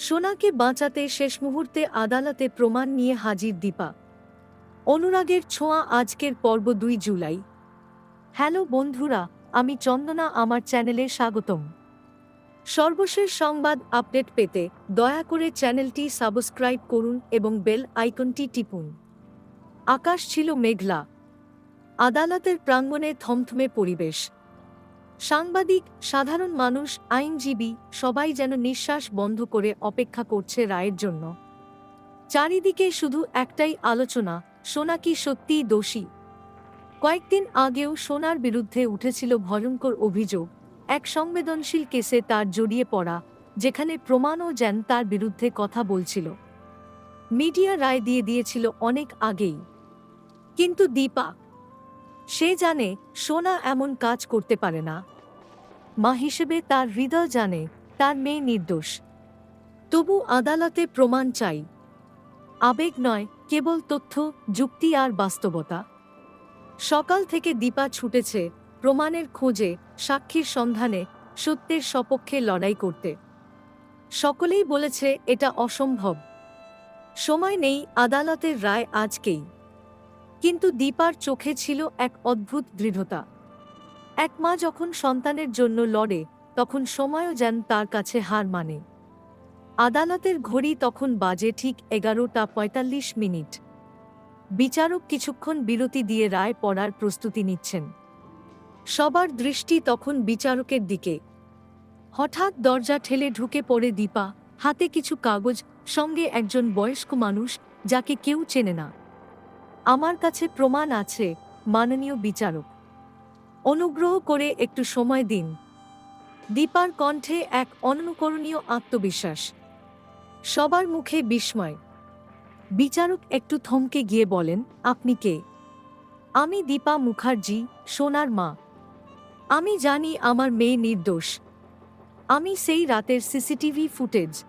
সোনাকে বাঁচাতে শেষ মুহূর্তে আদালতে প্রমাণ নিয়ে হাজির দীপা। অনুরাগের ছোঁয়া আজকের পর্ব দুই জুলাই। হ্যালো বন্ধুরা, আমি চন্দনা, আমার চ্যানেলে স্বাগতম। সর্বশেষ সংবাদ আপডেট পেতে দয়া করে চ্যানেলটি সাবস্ক্রাইব করুন এবং বেল আইকনটি টিপুন। আকাশ ছিল মেঘলা। আদালতের প্রাঙ্গণে থমথমে পরিবেশ। সাংবাদিক, সাধারণ মানুষ, আইনজীবী সবাই যেন নিঃশ্বাস বন্ধ করে অপেক্ষা করছে রায়ের জন্য। চারিদিকে শুধু একটাই আলোচনা, সোনা কি সত্যিই দোষী? কয়েকদিন আগেও সোনার বিরুদ্ধে উঠেছিল ভয়ঙ্কর অভিযোগ। এক সংবেদনশীল কেসে তার জড়িয়ে পড়া, যেখানে প্রমাণও যেন তার বিরুদ্ধে কথা বলছিল। মিডিয়া রায় দিয়ে দিয়েছিল অনেক আগেই। কিন্তু দীপা সে জানে সোনা এমন কাজ করতে পারে না। মা হিসেবে তার হৃদয় জানে, তার মেয়ে নির্দোষ। তবু আদালতে প্রমাণ চাই। আবেগ নয়, কেবল তথ্য, যুক্তি আর বাস্তবতা। সকাল থেকে দীপা ছুটেছে প্রমাণের খোঁজে, সাক্ষীর সন্ধানে, সত্যের সপক্ষে লড়াই করতে। সকলেই বলেছে এটা অসম্ভব। সময় নেই আদালতের রায় আজকেই। কিন্তু দীপার চোখে ছিল এক অদ্ভুত দৃঢ়তা। এক মা যখন সন্তানের জন্য লড়ে, তখন সময়ও যেন তার কাছে হার মানে। আদালতের ঘড়ি তখন বাজে ঠিক এগারোটা পঁয়তাল্লিশ মিনিট। বিচারক কিছুক্ষণ বিরতি দিয়ে রায় পড়ার প্রস্তুতি নিচ্ছেন। সবার দৃষ্টি তখন বিচারকের দিকে। হঠাৎ দরজা ঠেলে ঢুকে পড়ে দীপা, হাতে কিছু কাগজ, সঙ্গে একজন বয়স্ক মানুষ, যাকে কেউ চেনে না। আমার কাছে প্রমাণ আছে, মাননীয় বিচারক। অনুগ্রহ করে একটু সময় দিন। দীপার কণ্ঠে এক অনুকরণীয় আত্মবিশ্বাস। সবার মুখে বিস্ময়। বিচারক একটু থমকে গিয়ে বলেন, আপনি কে? আমি দীপা মুখার্জি, সোনার মা। আমি জানি আমার মেয়ে নির্দোষ। আমি সেই রাতের সিসিটিভি ফুটেজ।